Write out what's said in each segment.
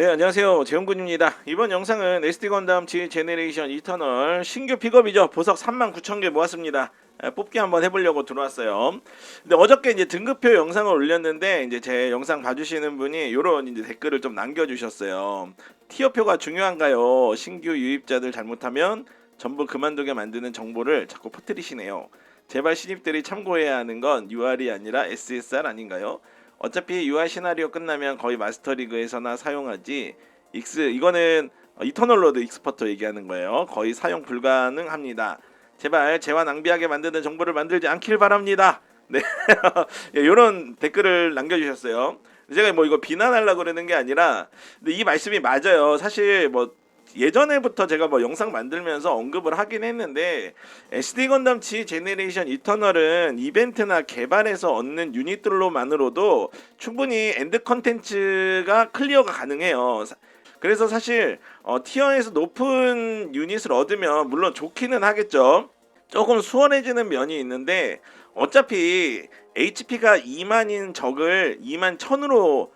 네 안녕하세요. 재훈군입니다. 이번 영상은 SD 건담 G 제네레이션 이터널 신규 픽업이죠. 보석 39,000개 모았습니다. 에, 뽑기 한번 해보려고 들어왔어요. 근데 어저께 이제 등급표 영상을 올렸는데 이제 제 영상 봐주시는 분이 요런 이제 댓글을 좀 남겨주셨어요. 티어표가 중요한가요? 신규 유입자들 잘못하면 전부 그만두게 만드는 정보를 자꾸 퍼뜨리시네요. 제발 신입들이 참고해야 하는 건 UR이 아니라 SSR 아닌가요? 어차피 UI 시나리오 끝나면 거의 마스터 리그에서나 사용하지 익스 이거는 어, 이터널 로드 익스퍼터 얘기하는 거예요. 거의 사용 불가능합니다. 제발 재화 낭비하게 만드는 정보를 만들지 않길 바랍니다. 네, 이런 댓글을 남겨주셨어요. 제가 뭐 이거 비난하려고 그러는 게 아니라 근데 이 말씀이 맞아요. 사실 뭐 예전에부터 제가 뭐 영상 만들면서 언급을 하긴 했는데 SD 건담 G 제네레이션 이터널은 이벤트나 개발에서 얻는 유닛들로만으로도 충분히 엔드 컨텐츠가 클리어가 가능해요. 사- 그래서 사실 어, 티어에서 높은 유닛을 얻으면 물론 좋기는 하겠죠. 조금 수월해지는 면이 있는데 어차피 HP가 2만인 적을 2만 1000으로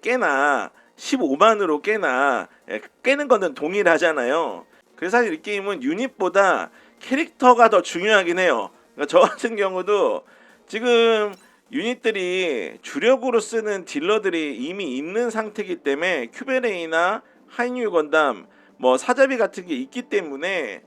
깨나 15만으로 깨나 에, 깨는 거는 동일하잖아요. 그래서 사실 이 게임은 유닛보다 캐릭터가 더 중요하긴 해요. 그러니까 저 같은 경우도 지금 유닛들이 주력으로 쓰는 딜러들이 이미 있는 상태이기 때문에 큐베레이나 하이뉴 건담 뭐 사자비 같은 게 있기 때문에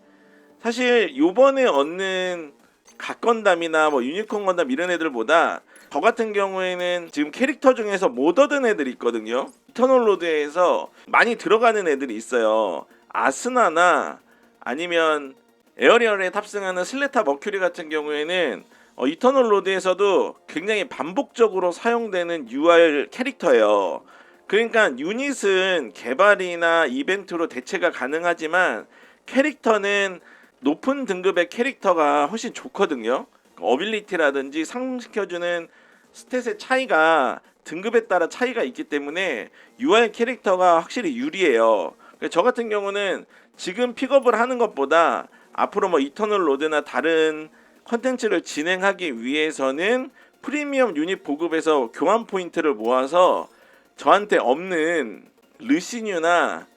사실 요번에 얻는 갓 건담이나 뭐 유니콘 건담 이런 애들보다 저 같은 경우에는 지금 캐릭터 중에서 못 얻은 애들이 있거든요. 이터널 로드에서 많이 들어가는 애들이 있어요. 아스나나 아니면 에어리얼에 탑승하는 슬레타 머큐리 같은 경우에는 어, 이터널 로드에서도 굉장히 반복적으로 사용되는 UR 캐릭터예요. 그러니까 유닛은 개발이나 이벤트로 대체가 가능하지만 캐릭터는 높은 등급의 캐릭터가 훨씬 좋거든요. 어빌리티라든지 상승시켜주는 스탯의 차이가 등급에 따라 차이가 있기 때문에 UI 캐릭터가 확실히 유리해요. 저 같은 경우는 지금 픽업을 하는 것보다 앞으로 뭐 이터널 로드나 다른 컨텐츠를 진행하기 위해서는 프리미엄 유닛 보급에서 교환 포인트를 모아서 저한테 없는 르시뉴나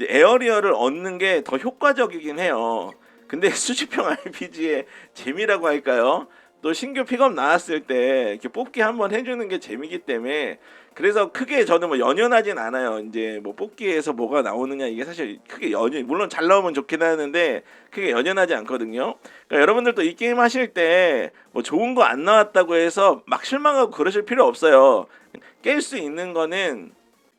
에어리어를 얻는 게 더 효과적이긴 해요. 근데 수집형 RPG의 재미라고 할까요? 또 신규 픽업 나왔을 때 이렇게 뽑기 한번 해주는 게 재미기 때문에 그래서 크게 저는 뭐 연연하진 않아요. 이제 뭐 뽑기에서 뭐가 나오느냐 이게 사실 크게 연연 물론 잘 나오면 좋긴 하는데 크게 연연하지 않거든요. 그러니까 여러분들도 이 게임 하실 때 뭐 좋은 거 안 나왔다고 해서 막 실망하고 그러실 필요 없어요. 깰 수 있는 거는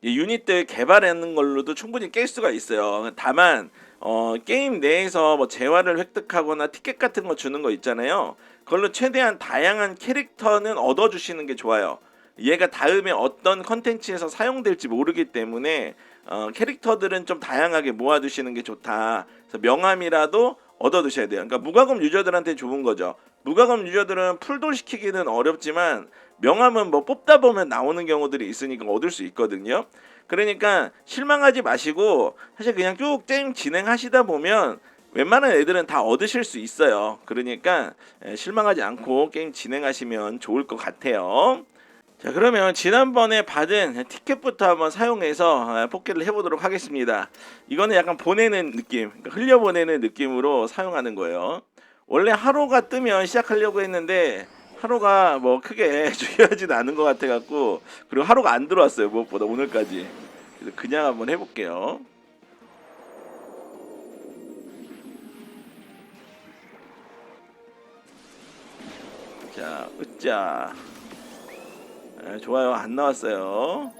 이 유닛들 개발하는 걸로도 충분히 깰 수가 있어요. 다만 어, 게임 내에서 뭐 재화를 획득하거나 티켓 같은 거 주는 거 있잖아요. 그걸로 최대한 다양한 캐릭터는 얻어주시는 게 좋아요. 얘가 다음에 어떤 컨텐츠에서 사용될지 모르기 때문에 어, 캐릭터들은 좀 다양하게 모아두시는 게 좋다. 그래서 명함이라도 얻어두셔야 돼요. 그러니까 무과금 유저들한테 좋은 거죠. 무과금 유저들은 풀돌 시키기는 어렵지만 명함은 뭐 뽑다 보면 나오는 경우들이 있으니까 얻을 수 있거든요. 그러니까 실망하지 마시고 사실 그냥 쭉 게임 진행하시다 보면 웬만한 애들은 다 얻으실 수 있어요. 그러니까 에, 실망하지 않고 게임 진행하시면 좋을 것 같아요. 자 그러면 지난번에 받은 티켓부터 한번 사용해서 아, 뽑기를 해보도록 하겠습니다. 이거는 약간 보내는 느낌, 그러니까 흘려보내는 느낌으로 사용하는 거예요. 원래 하루가 뜨면 시작하려고 했는데 하루가 뭐 크게 중요하진 않은 것 같아 갖고 그리고 하루가 안 들어왔어요 무엇보다 오늘까지 그래서 그냥 한번 해볼게요 자 으짜 아, 좋아요 안 나왔어요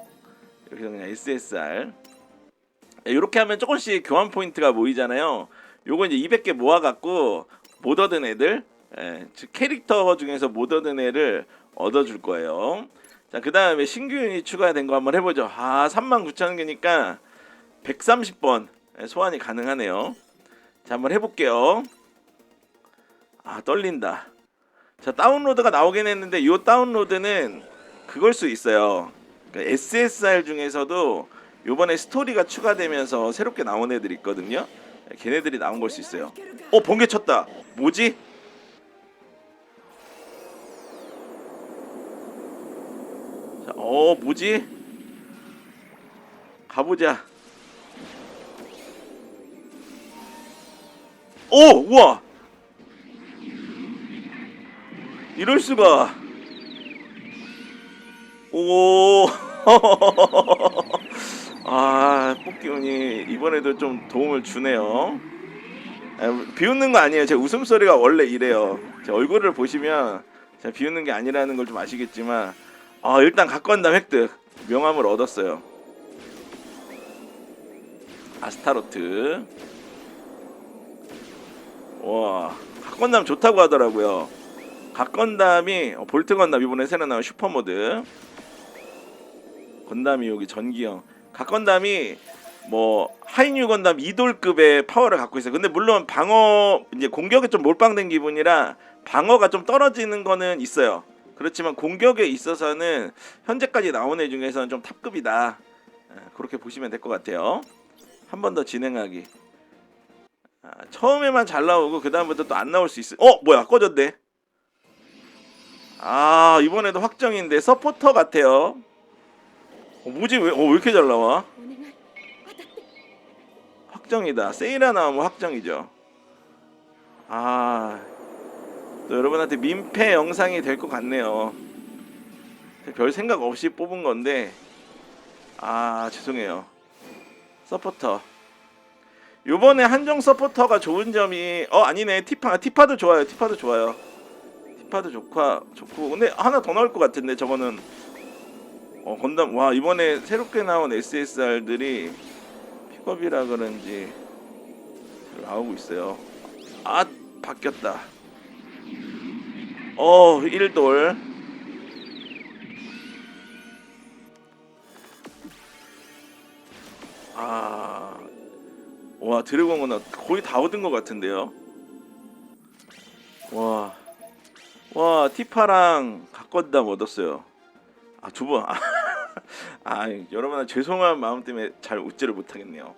이렇게 그냥 SSR 이렇게 하면 조금씩 교환 포인트가 모이잖아요 요거 이제 200개 모아갖고 못 얻은 애들 예, 즉 캐릭터 중에서 못 얻은 애를 얻어줄 거예요. 자, 그 다음에 신규 유닛 추가된 거 한번 해보죠. 아, 39,000개니까 130번 예, 소환이 가능하네요. 자, 한번 해볼게요. 아, 떨린다. 자, 다운로드가 나오긴 했는데 이 다운로드는 그걸 수 있어요. 그러니까 SSR 중에서도 요번에 스토리가 추가되면서 새롭게 나온 애들이 있거든요. 예, 걔네들이 나온 걸 수 있어요. 어, 번개 쳤다. 뭐지? 자, 어 뭐지? 가보자. 오, 우와. 이럴 수가. 오. 아, 뽑기운이 이번에도 좀 도움을 주네요. 아, 비웃는 거 아니에요. 제 웃음소리가 원래 이래요. 제 얼굴을 보시면 제가 비웃는 게 아니라는 걸 좀 아시겠지만 아, 일단 각건담 획득. 명함을 얻었어요. 아스타로트. 와, 각건담 좋다고 하더라고요. 각 건담이 어, 볼트 건담 이번에 새로 나온 슈퍼 모드. 건담이 여기 전기형. 각 건담이 뭐 하이뉴 건담 이돌급의 파워를 갖고 있어요. 근데 물론 방어 이제 공격에 좀 몰빵된 기분이라 방어가 좀 떨어지는 거는 있어요. 그렇지만 공격에 있어서는 현재까지 나온 애 중에서는 좀 탑급이다. 아, 그렇게 보시면 될 것 같아요. 한 번 더 진행하기. 아, 처음에만 잘 나오고 그 다음부터 또 안 나올 수 있어. 어 뭐야 꺼졌네. 아 이번에도 확정인데 서포터 같아요. 어, 뭐지 왜, 어, 왜 이렇게 잘 나와? 확정이다. 세이라 나오면 확정이죠. 아, 또 여러분한테 민폐 영상이 될 것 같네요. 별 생각 없이 뽑은 건데, 아, 죄송해요. 서포터. 요번에 한정 서포터가 좋은 점이, 어, 아니네. 티파, 티파도 좋아요. 티파도 좋아요. 티파도 좋고 좋고 근데 하나 더 나올 것 같은데 저거는 어 건담 와 이번에 새롭게 나온 SSR들이 픽업이라 그런지 잘 나오고 있어요. 아 바뀌었다. 어 1돌 아, 와 드래곤은 거의 다 얻은 것 같은데요. 와, 와 티파랑 각건담 얻었어요. 아 두 번. 아 여러분 죄송한 마음 때문에 잘 웃지를 못하겠네요.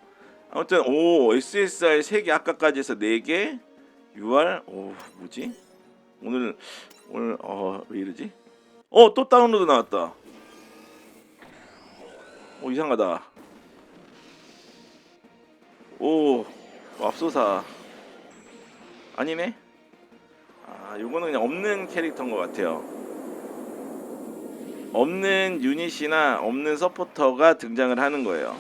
아무튼 오 SSR 3개 아까까지 해서 4개? UR 오 뭐지? 오늘 오늘 어 왜 이러지? 어 또 다운로드 나왔다. 오 이상하다. 오 맙소사. 아니네 아 요거는 그냥 없는 캐릭터인 것 같아요 없는 유닛이나 없는 서포터가 등장을 하는 거예요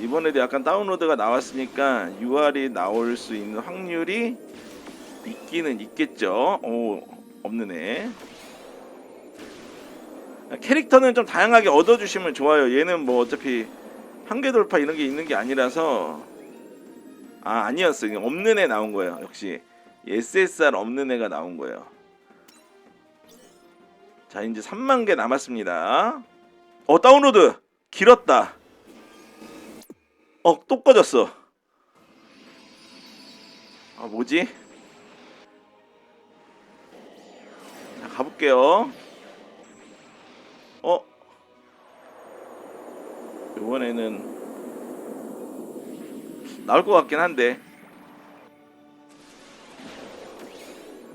이번에도 약간 다운로드가 나왔으니까 UR이 나올 수 있는 확률이 있기는 있겠죠. 오 없는 애. 캐릭터는 좀 다양하게 얻어주시면 좋아요. 얘는 뭐 어차피 한계 돌파 이런 게 있는 게 아니라서 아 아니었어요. 없는 애 나온 거예요. 역시 SSR 없는 애가 나온 거예요. 자 이제 3만 개 남았습니다. 어 다운로드 길었다. 어, 또 꺼졌어. 아, 뭐지? 자, 가볼게요. 어? 이번에는 나올 것 같긴 한데.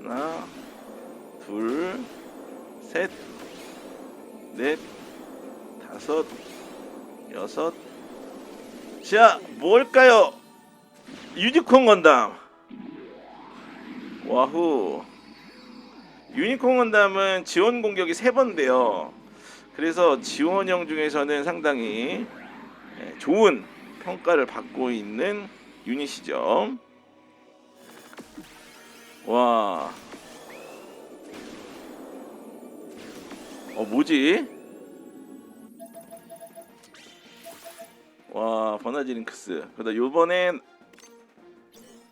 하나, 둘, 셋, 넷, 다섯, 여섯, 자, 뭘까요? 유니콘 건담. 와후. 유니콘 건담은 지원 공격이 세 번인데요. 그래서 지원형 중에서는 상당히 예, 좋은 평가를 받고 있는 유닛이죠. 와. 어, 뭐지? 와 버나지 링크스. 그다 요번엔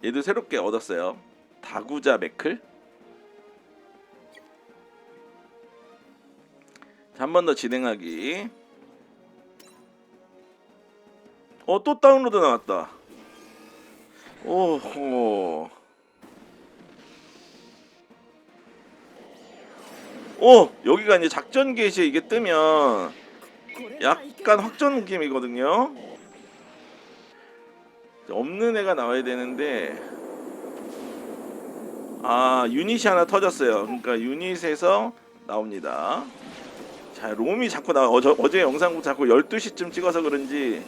얘도 새롭게 얻었어요. 다구자 매클? 한 번 더 진행하기. 어 또 다운로드 나왔다. 오호 오 여기가 이제 작전 게시 이게 뜨면 약간 확전 느낌이거든요. 없는 애가 나와야 되는데 아 유닛이 하나 터졌어요. 그러니까 유닛에서 나옵니다. 자 롬이 자꾸 나 어저, 어제 영상부 자꾸 12시쯤 찍어서 그런지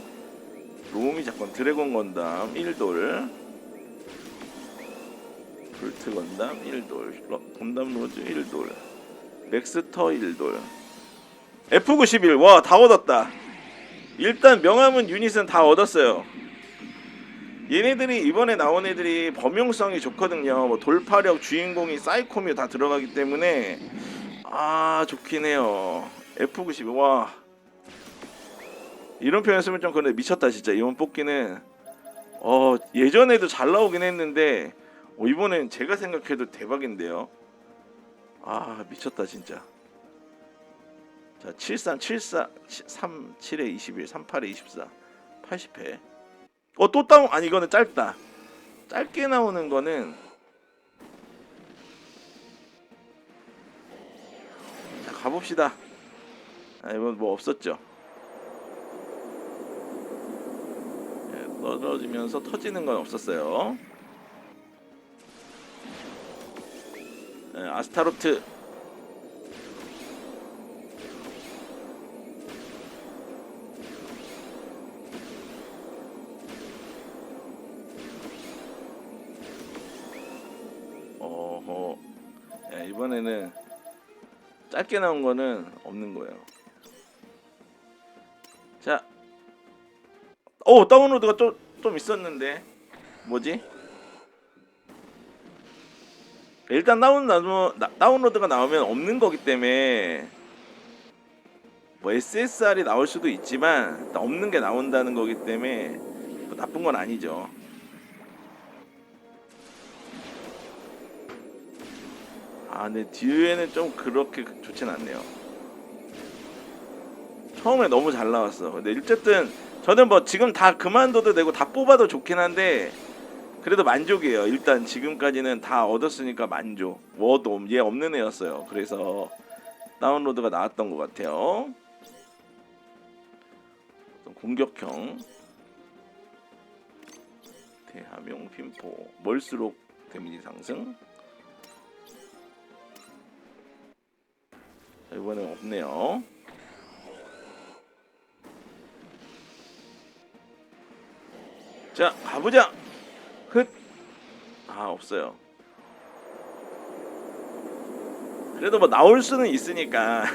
롬이 자꾸 드래곤 건담 1돌 불트 건담 1돌 건담 로즈 1돌 렉스터 1돌. F91 와 다 얻었다. 일단 명함은 유닛은 다 얻었어요. 얘네들이 이번에 나온 애들이 범용성이 좋거든요. 뭐 돌파력 주인공이 사이코미 다 들어가기 때문에. 아 좋긴 해요. F92 와. 이런 표현 쓰면 좀 그런데 미쳤다 진짜. 이번 뽑기는. 어 예전에도 잘 나오긴 했는데 어, 이번엔 제가 생각해도 대박인데요 아 미쳤다 진짜. 자 73, 74, 3, 7에 21, 38에 24 80회. 어 또 다운. 아니 이거는 짧다. 짧게 나오는 거는 자 가봅시다. 아 이건 뭐 없었죠. 예, 떨어지면서 터지는 건 없었어요 아스타로트. 어허. 예, 이번에는 짧게 나온 거는 없는 거예요. 자, 오 다운로드가 좀, 좀 있었는데. 뭐지? 일단 다운 나누, 나, 다운로드가 나오면 없는 거기 때문에 뭐 SSR이 나올 수도 있지만 없는 게 나온다는 거기 때문에 뭐 나쁜 건 아니죠. 아, 근데 뒤에는 좀 그렇게 좋진 않네요. 처음에 너무 잘 나왔어. 근데 어쨌든 저는 뭐 지금 다 그만둬도 되고 다 뽑아도 좋긴 한데 그래도 만족이에요. 일단 지금까지는 다 얻었으니까 만족. 워도 얘 없는 애였어요. 그래서 다운로드가 나왔던 것 같아요. 공격형 대함용 핀포 멀수록 데미지 상승. 자, 이번엔 없네요. 자 가보자. 흑. 아 없어요. 그래도 뭐 나올 수는 있으니까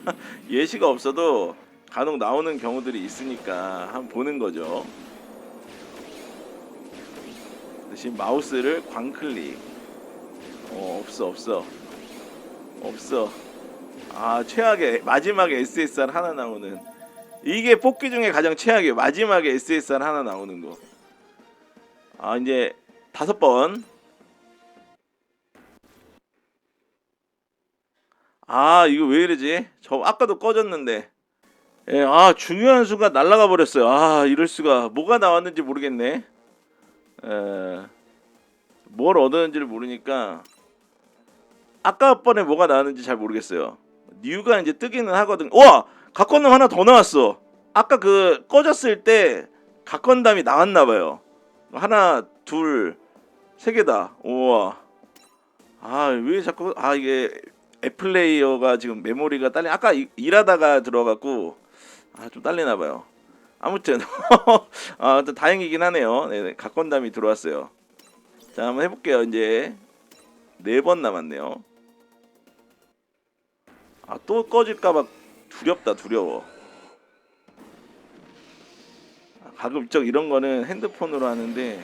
예시가 없어도 간혹 나오는 경우들이 있으니까 한번 보는 거죠. 대신 마우스를 광클릭. 어 없어 없어 없어. 아 최악의 마지막에 SSR 하나 나오는 이게 뽑기 중에 가장 최악이에요. 마지막에 SSR 하나 나오는 거. 아 이제 다섯 번. 아 이거 왜 이러지? 저 아까도 꺼졌는데. 예, 아 중요한 순간 날아가 버렸어요. 아 이럴 수가 뭐가 나왔는지 모르겠네. 에, 뭘 얻었는지를 모르니까 아까 번에 뭐가 나왔는지 잘 모르겠어요. 뉴가 이제 뜨기는 하거든. 와 각건담 하나 더 나왔어. 아까 그 꺼졌을 때 각건담이 나왔나 봐요. 하나, 둘, 세 개다. 우와. 아, 왜 자꾸 아 이게 앱플레이어가 지금 메모리가 딸리 아까 이- 일하다가 들어갔고 아, 좀 딸리나 봐요. 아무튼 아, 또 다행이긴 하네요. 네, 각건담이 들어왔어요. 자, 한번 해 볼게요. 이제 네 번 남았네요. 아, 또 꺼질까 봐 두렵다. 두려워. 가급적 이런 거는 핸드폰으로 하는데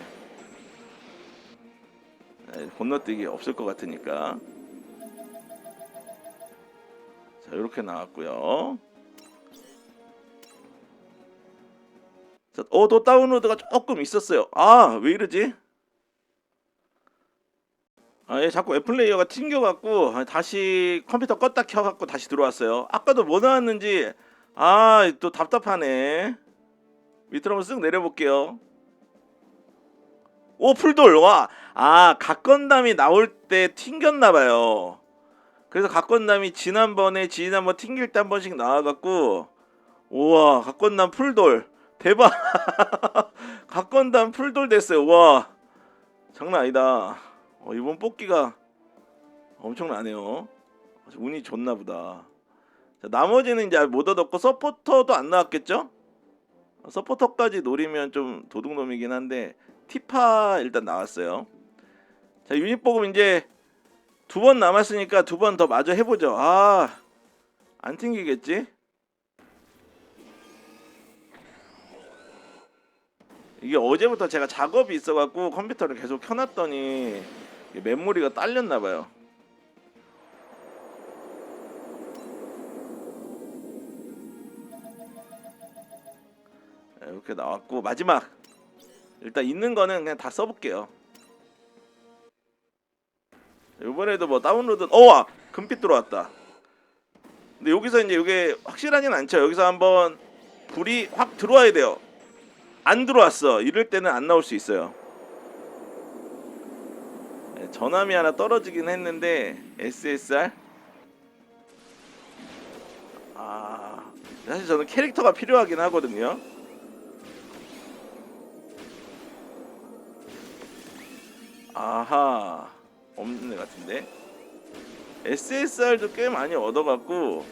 에, 건너뛰기 없을 것 같으니까. 자 이렇게 나왔고요. 자, 어, 또 다운로드가 조금 있었어요. 아 왜 이러지? 아, 얘 자꾸 애플레이어가 튕겨갖고 아, 다시 컴퓨터 껐다 켜갖고 다시 들어왔어요. 아까도 뭐 나왔는지 아 또 답답하네 밑으로 한번 쓱 내려볼게요. 오 풀돌 와. 아 각건담이 나올 때 튕겼나봐요. 그래서 각건담이 지난번에 지난번 튕길 때 한 번씩 나와갖고 우와 각건담 풀돌 대박. 각건담 풀돌 됐어요. 와 장난 아니다. 어, 이번 뽑기가 엄청나네요. 운이 좋나보다. 자, 나머지는 이제 못 얻었고 서포터도 안 나왔겠죠? 서포터까지 노리면 좀 도둑놈이긴 한데 티파 일단 나왔어요. 자 보금 이제 두 번 남았으니까 두 번 더 마저 해보죠. 아안 튕기겠지? 이게 어제부터 제가 작업이 있어갖고 컴퓨터를 계속 켜놨더니 메모리가 딸렸나봐요. 이렇게 나왔고 마지막 일단 있는 거는 그냥 다 써볼게요. 이번에도 뭐 다운로드 어와 금빛 들어왔다. 근데 여기서 이제 이게 확실하진 않죠. 여기서 한번 불이 확 들어와야 돼요. 안 들어왔어. 이럴 때는 안 나올 수 있어요. 네, 전함이 하나 떨어지긴 했는데 SSR 아 사실 저는 캐릭터가 필요하긴 하거든요. 아하 없는 애 같은데 SSR도 꽤 많이 얻어갖고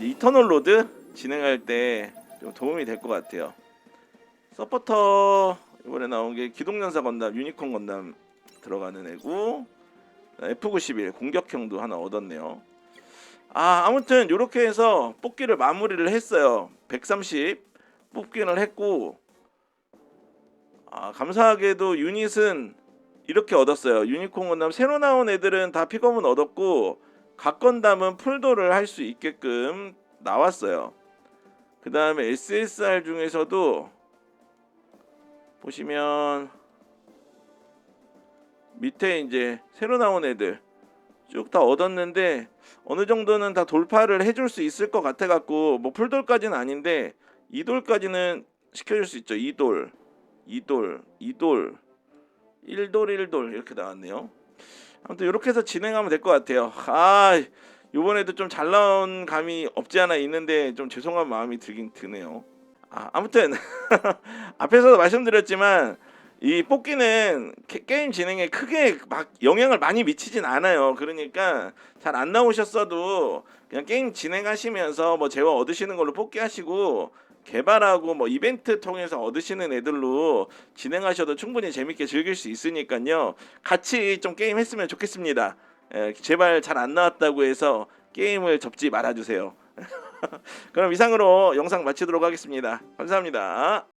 이터널 로드 진행할 때 좀 도움이 될 것 같아요. 서포터 이번에 나온 게 기동연사 건담 유니콘 건담 들어가는 애고 F91 공격형도 하나 얻었네요. 아 아무튼 이렇게 해서 뽑기를 마무리를 했어요. 130 뽑기를 했고 아 감사하게도 유닛은 이렇게 얻었어요. 유니콘 건담 새로 나온 애들은 다 픽업은 얻었고 각 건담은 풀도를 할 수 있게끔 나왔어요. 그 다음에 SSR 중에서도 보시면 밑에 이제 새로 나온 애들 쭉 다 얻었는데 어느 정도는 다 돌파를 해줄 수 있을 것 같아 갖고 뭐 풀돌까지는 아닌데 2돌까지는 시켜줄 수 있죠 2돌 2돌 2돌 1돌 1돌 이렇게 나왔네요. 아무튼 이렇게 해서 진행하면 될 것 같아요. 아 이번에도 좀 잘 나온 감이 없지 않아 있는데 좀 죄송한 마음이 들긴 드네요. 아, 아무튼 앞에서도 말씀드렸지만 이 뽑기는 게, 게임 진행에 크게 막 영향을 많이 미치진 않아요. 그러니까 잘 안 나오셨어도 그냥 게임 진행하시면서 뭐 재화 얻으시는 걸로 뽑기 하시고 개발하고 뭐 이벤트 통해서 얻으시는 애들로 진행하셔도 충분히 재밌게 즐길 수 있으니까요. 같이 좀 게임 했으면 좋겠습니다. 에, 제발 잘 안 나왔다고 해서 게임을 접지 말아주세요. 그럼 이상으로 영상 마치도록 하겠습니다. 감사합니다.